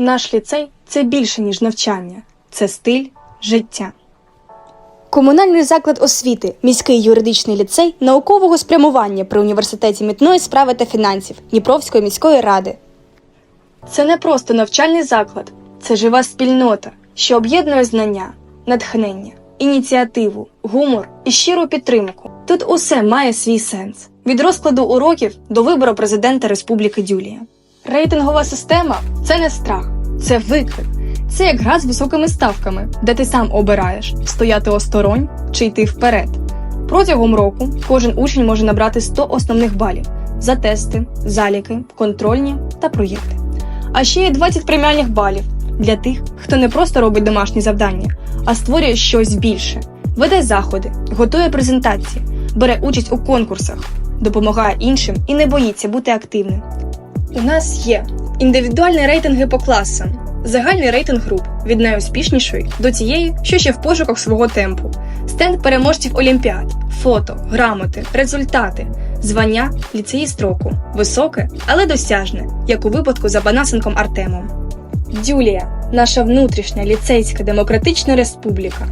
Наш ліцей це більше, ніж навчання, це стиль життя. Комунальний заклад освіти, міський юридичний ліцей наукового спрямування при університеті митної справи та фінансів Дніпровської міської ради. Це не просто навчальний заклад, це жива спільнота, що об'єднує знання, натхнення, ініціативу, гумор і щиру підтримку. Тут усе має свій сенс від розкладу уроків до вибору президента Республіки Дюлія. Рейтингова система це не страх, це виклик. Це як гра з високими ставками, де ти сам обираєш стояти осторонь чи йти вперед. Протягом року кожен учень може набрати 100 основних балів за тести, заліки, контрольні та проєкти. А ще є 20 преміальних балів для тих, хто не просто робить домашні завдання, а створює щось більше, веде заходи, готує презентації, бере участь у конкурсах, допомагає іншим і не боїться бути активним. У нас є індивідуальні рейтинги по класам, загальний рейтинг груп від найуспішнішої до тієї, що ще в пошуках свого темпу, стенд переможців олімпіад, фото, грамоти, результати, звання ліцеїст року, високе, але досяжне, як у випадку за Банасенком Артемом. Дюлія, наша внутрішня ліцейська демократична республіка.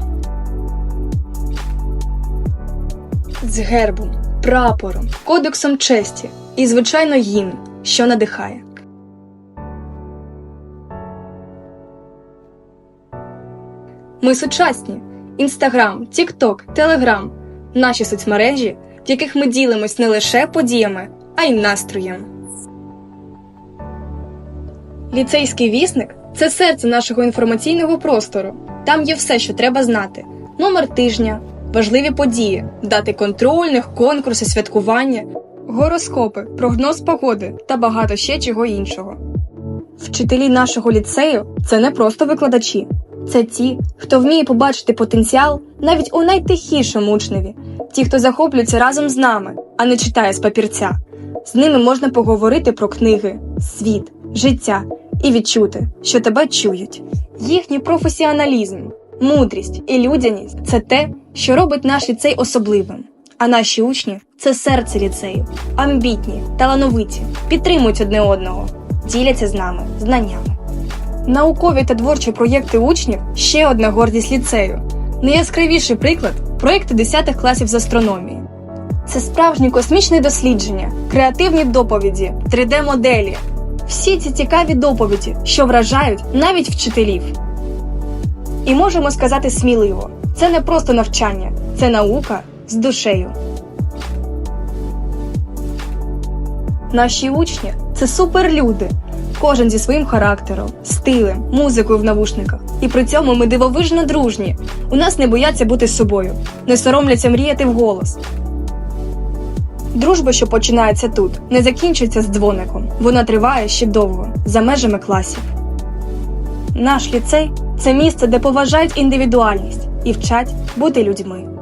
З гербом, прапором, кодексом честі і, звичайно, гімн, що надихає. Ми сучасні: Інстаграм, Тікток, Телеграм наші соцмережі, в яких ми ділимось не лише подіями, а й настроєм. Ліцейський вісник це серце нашого інформаційного простору. Там є все, що треба знати: номер тижня, важливі події, дати контрольних, конкурси, святкування, гороскопи, прогноз погоди та багато ще чого іншого. Вчителі нашого ліцею це не просто викладачі, це ті, хто вміє побачити потенціал навіть у найтихішому учневі, ті, хто захоплюється разом з нами, а не читає з папірця. З ними можна поговорити про книги, світ, життя і відчути, що тебе чують. Їхній професіоналізм, мудрість і людяність це те, що робить наш ліцей особливим. А наші учні це серце ліцею, амбітні, талановиті, підтримують одне одного, діляться з нами знаннями. Наукові та творчі проєкти учнів ще одна гордість ліцею. Найяскравіший приклад проєкти 10 класів з астрономії. Це справжні космічні дослідження, креативні доповіді, 3D-моделі. Всі ці цікаві доповіді, що вражають навіть вчителів. І можемо сказати сміливо: це не просто навчання, це наука з душею. Наші учні це суперлюди. Кожен зі своїм характером, стилем, музикою в навушниках. І при цьому ми дивовижно дружні. У нас не бояться бути собою, не соромляться мріяти вголос. Дружба, що починається тут, не закінчується з дзвоником. Вона триває ще довго, за межами класів. Наш ліцей це місце, де поважають індивідуальність і вчать бути людьми.